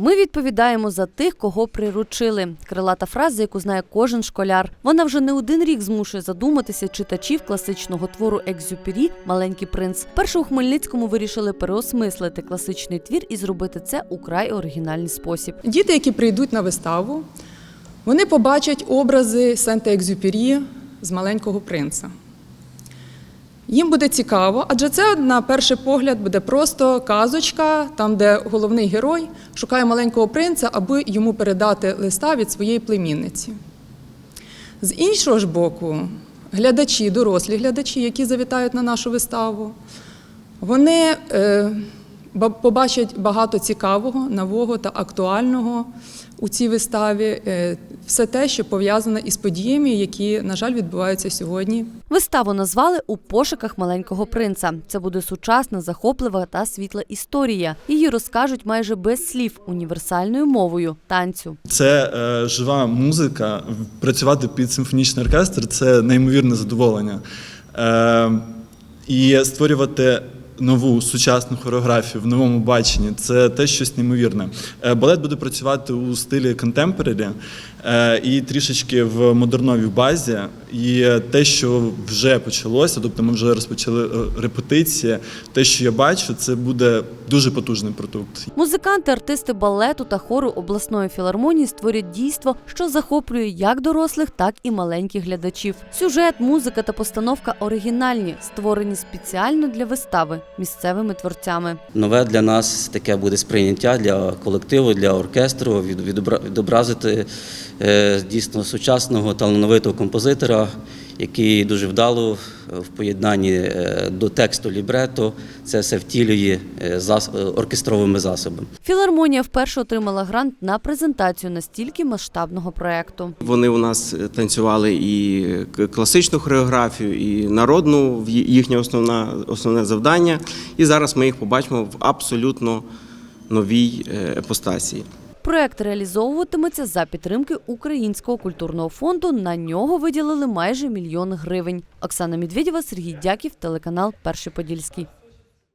Ми відповідаємо за тих, кого приручили. Крилата фраза, яку знає кожен школяр. Вона вже не один рік змушує задуматися читачів класичного твору Екзюпері Маленький принц. Перше у Хмельницькому вирішили переосмислити класичний твір і зробити це у край оригінальний спосіб. Діти, які прийдуть на виставу, вони побачать образи Сента-Екзюпері з маленького принца. Їм буде цікаво, адже це на перший погляд буде просто казочка, там, де головний герой шукає маленького принца, аби йому передати листа від своєї племінниці. З іншого ж боку, глядачі, дорослі глядачі, які завітають на нашу виставу, вони е, побачать багато цікавого, нового та актуального у цій виставі. Е, все те, що пов'язане із подіями, які, на жаль, відбуваються сьогодні Виставу назвали у пошуках маленького принца. Це буде сучасна, захоплива та світла історія. Її розкажуть майже без слів універсальною мовою танцю. Це е, жива музика. Працювати під симфонічний оркестр це неймовірне задоволення. Е, і створювати нову сучасну хореографію в новому баченні це те щось неймовірне. Е, балет буде працювати у стилі контемпорарі і трішечки в модерновій базі. І те, що вже почалося, тобто ми вже розпочали е, репетиції, те, що я бачу, це буде дуже потужний продукт. Музиканти, артисти балету та хору обласної філармонії створять дійство, що захоплює як дорослих, так і маленьких глядачів. Сюжет, музика та постановка оригінальні, створені спеціально для вистави місцевими творцями. Нове для нас таке буде сприйняття для колективу, для оркестру, від- відобра- відобразити е, дійсно сучасного талановитого композитора, який дуже вдало е, в поєднанні е, до тексту лібрето це все втілює е, зас- е, оркестровими засобами. Філармонія вперше отримала грант на презентацію настільки масштабного проекту. Вони у нас е, танцювали і класичну хореографію, і народну їхнє основна, основне завдання. І зараз ми їх побачимо в абсолютно новій е, епостасії. Проект реалізовуватиметься за підтримки Українського культурного фонду. На нього виділили майже мільйон гривень. Оксана Медведєва, Сергій Дяків, телеканал Перший Подільський.